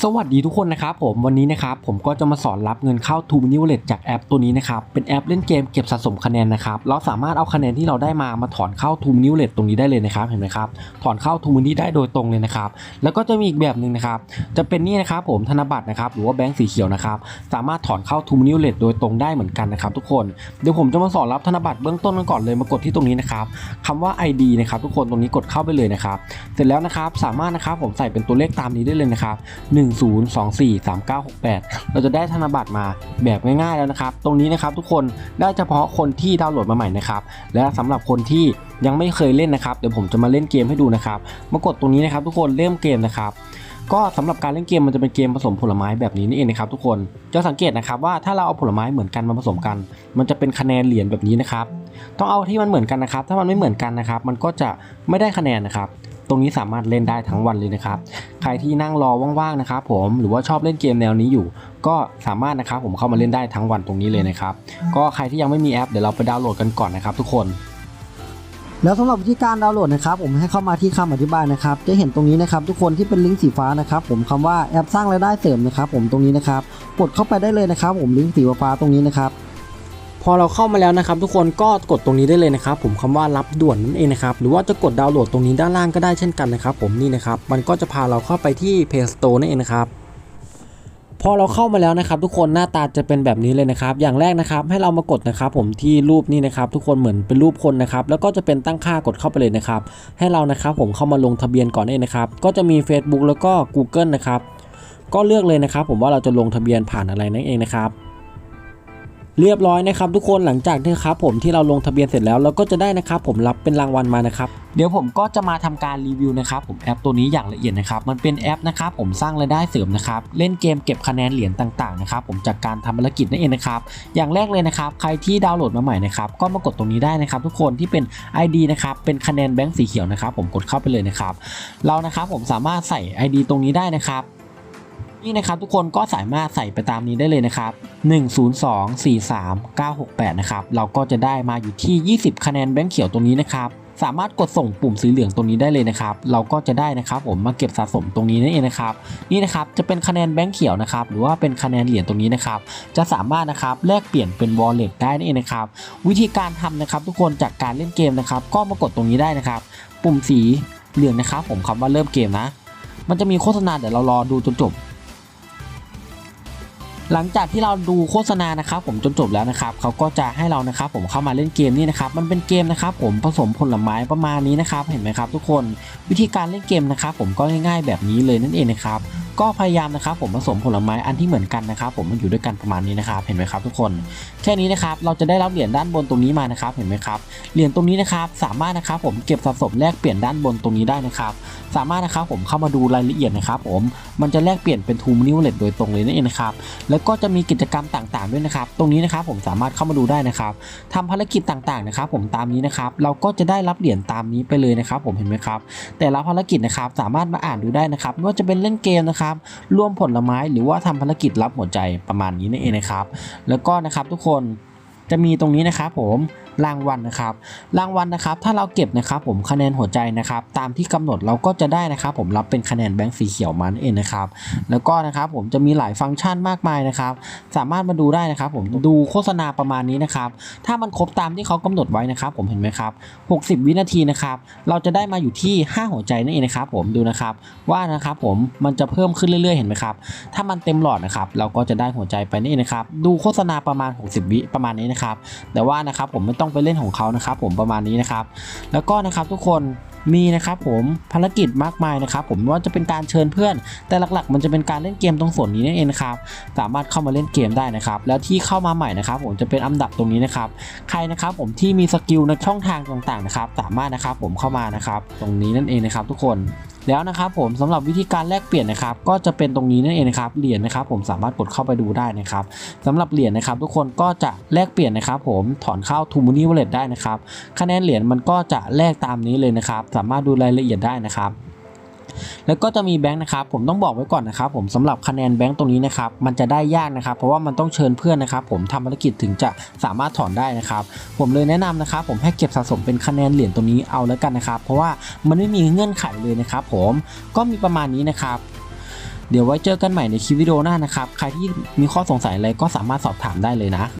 สวัสดีทุกคนนะครับผมวันนี้นะครับผมก็จะมาสอนรับเงินเข้า t ูมินิวเลตจากแอปตัวนี้นะครับเป็นแอปเล่นเกมเก็บสะสมคะแนนนะครับเราสามารถเอาคะแนนที่เราได้มามาถอนเข้า t ูมินิวเลตตรงนี้ได้เลยนะครับเห็นไหมครับถอนเข้า t ูมินิได้โดยตรงเลยนะครับแล้วก็จะมีอีกแบบหนึ่งนะครับจะเป็นนี่นะครับผมธนบัตรนะครับหรือว่าแบงก์สีเขียวนะครับสามารถถอนเข้า t ูมินิวเลตโดยตรงได้เหมือนกันนะครับทุกคนเดี๋ยวผมจะมาสอนรับธนบัตรเบื้องต้นกันก่อนเลยมากดที่ตรงนี้นะครับคำว่า ID นะครับทุกคนตรงนี้กดเข้าไปเลยนะครับเสร็จแล้วนะครับสามารถนะครับผมใส่เป็นตัวเลขตามนี้ได้เลยนะครับ10243968 เราจะได้ธนบัตรมาแบบง่ายๆแล้วนะครับ ตรงนี้นะครับทุกคนได้เฉพาะคนที่ดาวน์โหลดมาใหม่นะครับ และสำหรับคนที่ยังไม่เคยเล่นนะครับ เดี๋ยวผมจะมาเล่นเกมให้ดูนะครับ มากดตรงนี้นะครับทุกคนเริ่มเกมนะครับก็สำหรับการเล่นเกมมันจะเป็นเกมผสมผลไม้แบบนี้นี่เองนะครับทุกคนจะสังเกตนะครับว่าถ้าเราเอาผลไม้เหมือนกันมาผสมกัน มันจะเป็นคะแนนเหรียญแบบนี้นะครับต้องเอาที่มันเหมือนกันนะครับ ถ้ามันไม่เหมือนกันนะครับ มันก็จะไม่ได้คะแนนนะครับ รงนี้สามารถเล่นได้ทั้งวันเลยนะครับ ใครที่นั่งรอว่างๆนะครับผมหรือว่าชอบเล่นเกมแนวนี้อยู่ ก็สามารถนะครับผมเข้ามาเล่นได้ทั้งวันตรงนี้เลยนะครับ ก็ใครที่ยังไม่มีแอปเดี๋ยวเราไปดาวน์โหลดกันก่อนนะครับ ทุกคนแล้วสำหรับวิธีการดาวน์โหลดนะครับผมให้เข้ามาที่คำอธิบายนะครับจะเห็นตรงนี้นะครับทุกคนที่เป็นลิงก์สีฟ้านะครับผมคำว่าแอปสร้างรายได้เสริมนะครับผมตรงนี้นะครับกดเข้าไปได้เลยนะครับผมลิงก์สีฟ้าตรงนี้นะครับ พอเราเข้ามาแล้วนะครับทุกคนก็กดตรงนี้ได้เลยนะครับผมคำว่ารับด่วนนั่นเองนะครับหรือว่าจะกดดาวน์โหลดตรงนี้ด้านล่างก็ได้เช่นกันนะครับผมนี่นะครับมันก็จะพาเราเข้าไปที่ Play Store นั่นเองนะครับพอเราเข้ามาแล้วนะครับ ทุกคนหน้าตาจะเป็นแบบนี้เลยนะครับ อย่างแรกนะครับให้เรามากดนะครับ ผมที่รูปนี้นะครับ ทุกคนเหมือนเป็นรูปคนนะครับ แล้วก็จะเป็นตั้งค่ากดเข้าไปเลยนะครับ ให้เรานะครับผมเข้ามาลงทะเบียนก่อนเองนะครับ ก็จะมี Facebook แล้วก็ Google นะครับ ก็เลือกเลยนะครับ ผมว่าเราจะลงทะเบียนผ่านอะไรนั่นเองนะครับ เรียบร้อยนะครับทุกคนหลังจากที่ครับผมที่เราลงทะเบียนเสร็จแล้วเราก็จะได้นะครับผมรับเป็นรางวัลมานะครับเดี๋ยวผมก็จะมาทำการรีวิวนะครับผมแอปตัวนี้อย่างละเอียดนะครับมันเป็นแอปนะครับผมสร้างรายได้เสริมนะครับเล่นเกมเก็บคะแนนเหรียญต่างๆนะครับผมจากการทำภารกิจนั่นเองนะครับอย่างแรกเลยนะครับใครที่ดาวน์โหลดมาใหม่นะครับก็มากดตรงนี้ได้นะครับทุกคนที่เป็น ID นะครับเป็นคะแนนแบงค์สีเขียวนะครับผมกดเข้าไปเลยนะครับเรานะครับผมสามารถใส่ ID ตรงนี้ได้นะครับ นี่นะครับทุกคนก็สามารถใส่ไปตามนี้ได้เลยนะครับ 10243968 นะครับ เราก็จะได้มาอยู่ที่ 20 คะแนนแบงค์เขียวตรงนี้นะครับ สามารถกดส่งปุ่มสีเหลืองตรงนี้ได้เลยนะครับ เราก็จะได้นะครับผมมาเก็บสะสมตรงนี้นั่นเองนะครับ นี่นะครับจะเป็นคะแนนแบงค์เขียวนะครับ หรือว่าเป็นคะแนนเหรียญตรงนี้นะครับ จะสามารถนะครับแลกเปลี่ยนเป็น wallet ได้นั่นเองนะครับ วิธีการทำนะครับ ทุกคนจากการเล่นเกมนะครับ ก็มากดตรงนี้ได้นะครับ ปุ่มสีเหลืองนะครับ ผมคำว่าเริ่มเกมนะ มันจะมีโฆษณาเดี๋ยวเรารอดูจนจบ หลังจากที่เราดูโฆษณานะครับผมจนจบแล้วนะครับเขาก็จะให้เรานะครับผมเข้ามาเล่นเกมนี่นะครับมันเป็นเกมนะครับผมผสมผลไม้ประมาณนี้นะครับเห็นไหมครับทุกคนวิธีการเล่นเกมนะครับผมก็ง่ายๆแบบนี้เลยนั่นเองนะครับก็พยายามนะครับผมผสมผลไม้อันที่เหมือนกันนะครับผมมันอยู่ด้วยกันประมาณนี้นะครับเห็นไหมครับทุกคนแค่นี้นะครับเราจะได้รับเหรียญด้านบนตรงนี้มานะครับเห็นไหมครับเหรียญตรงนี้นะครับสามารถนะครับผมเก็บสะสมแลกเปลี่ยนด้านบนตรงนี้ได้นะครับสามารถนะครับผมเข้ามาดูรายละเอียดนะครับผมมันจะแลกเปลี่ยนเป็นทูมินิวเลตโดยตรงเลยนั่นเองนะครับแล้วก็จะมีกิจกรรมต่างๆด้วยนะครับตรงนี้นะครับผมสามารถเข้ามาดูได้นะครับทำภารกิจต่างๆนะครับผมตามนี้นะครับเราก็จะได้รับเหรียญตามนี้ไปเลยนะครับผมเห็นไหมครับแต่ละภารกิจนะครับสามารถมาอ่านดูได้นะครับไม่ว่าจะเป็นเล่นเกมนะครับร่วมผลไม้หรือว่าทำภารกิจรับหัวใจประมาณนี้นั่นเองนะครับ แล้วก็นะครับทุกคนจะมีตรงนี้นะครับผมรางวัลนะครับ รางวัลนะครับ ถ้าเราเก็บนะครับผมคะแนนหัวใจนะครับ ตามที่กำหนดเราก็จะได้นะครับ ผมรับเป็นคะแนนแบงค์สีเขียวมันเองนะครับ แล้วก็นะครับผมจะมีหลายฟังก์ชันมากมายนะครับ สามารถมาดูได้นะครับ ผมดูโฆษณาประมาณนี้นะครับ ถ้ามันครบตามที่เขากำหนดไว้นะครับ ผมเห็นไหมครับ 60 วินาทีนะครับ เราจะได้มาอยู่ที่ 5 หัวใจนั่นเองนะครับ ผมดูนะครับว่านะครับผมมันจะเพิ่มขึ้นเรื่อยๆเห็นไหมครับ ถ้ามันเต็มหลอดนะครับ เราก็จะได้หัวใจไปนี่นะครับ ดูโฆษณาประมาณ 60 วิประมาณนี้นะครับ แต่ว่านะครับผมไม่ต้องต้องไปเล่นของเขานะครับผมประมาณนี้นะครับ แล้วก็นะครับทุกคน มีนะครับผมภารกิจมากมายนะครับผมว่าจะเป็นการเชิญเพื่อน แต่หลักๆ มันจะเป็นการเล่นเกมตรงส่วนนี้นั่นเองครับสามารถเข้ามาเล่นเกมได้นะครับแล้วที่เข้ามาใหม่นะครับผมจะเป็นอันดับตรงนี้นะครับใครนะครับผมที่มีสกิลในช่องทางต่างๆนะครับสามารถนะครับผมเข้ามานะครับตรงนี้นั่นเองนะครับ ทุกคนแล้วนะครับผมสำหรับวิธีการแลกเปลี่ยนนะครับก็จะเป็นตรงนี้นั่นเองนะครับเหรียญนะครับผมสามารถกดเข้าไปดูได้นะครับสำหรับเหรียญนะครับ ทุกคนก็จะแลกเปลี่ยนนะครับผมถอนเข้า t ูมูนี่วอลเล็ตได้นะครับคะแนนเหรียญมันก็จะแลกตามนี้เลยนะครับสามารถดูรายละเอียดได้นะครับ แล้วก็จะมีแบงค์นะครับผมต้องบอกไว้ก่อนนะครับ ผมสำหรับคะแนนแบงค์ตรงนี้นะครับมันจะได้ยากนะครับ เพราะว่ามันต้องเชิญเพื่อนนะครับ ผมทำภารกิจถึงจะสามารถถอนได้นะครับ ผมเลยแนะนำนะครับ ผมให้เก็บสะสมเป็นคะแนนเหรียญตรงนี้เอาแล้วกันนะครับ เพราะว่ามันไม่มีเงื่อนไขเลยนะครับ ผมก็มีประมาณนี้นะครับเดี๋ยวไว้เจอกันใหม่ในคลิปวิดีโอหน้านะครับ ใครที่มีข้อสงสัยอะไรก็สามารถสอบถามได้เลยนะ